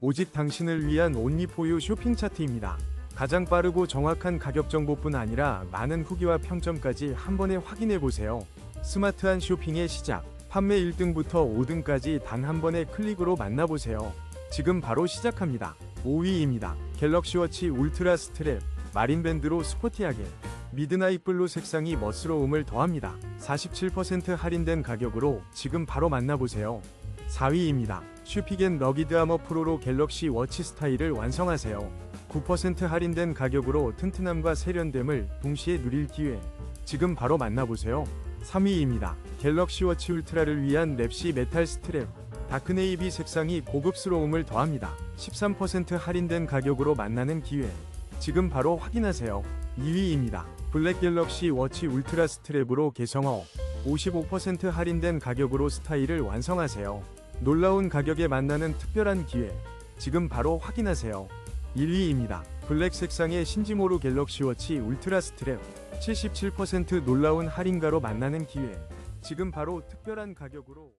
오직 당신을 위한 온리포유 쇼핑 차트입니다. 가장 빠르고 정확한 가격 정보뿐 아니라 많은 후기와 평점까지 한 번에 확인해 보세요. 스마트한 쇼핑의 시작. 판매 1등부터 5등까지 단 한 번의 클릭으로 만나보세요. 지금 바로 시작합니다. 5위입니다. 갤럭시 워치 울트라 스트랩 마린밴드로 스포티하게 미드나잇 블루 색상이 멋스러움을 더합니다. 47% 할인된 가격으로 지금 바로 만나보세요. 4위입니다. 슈피겐 러기드 아머 프로로 갤럭시 워치 스타일을 완성하세요. 9% 할인된 가격으로 튼튼함과 세련됨을 동시에 누릴 기회. 지금 바로 만나보세요. 3위입니다. 갤럭시 워치 울트라를 위한 랩시 메탈 스트랩. 다크네이비 색상이 고급스러움을 더합니다. 13% 할인된 가격으로 만나는 기회. 지금 바로 확인하세요. 2위입니다. 블랙 갤럭시 워치 울트라 스트랩으로 개성어. 55% 할인된 가격으로 스타일을 완성하세요. 놀라운 가격에 만나는 특별한 기회. 지금 바로 확인하세요. 1위입니다. 블랙 색상의 신지모루 갤럭시 워치 울트라 스트랩. 77% 놀라운 할인가로 만나는 기회. 지금 바로 특별한 가격으로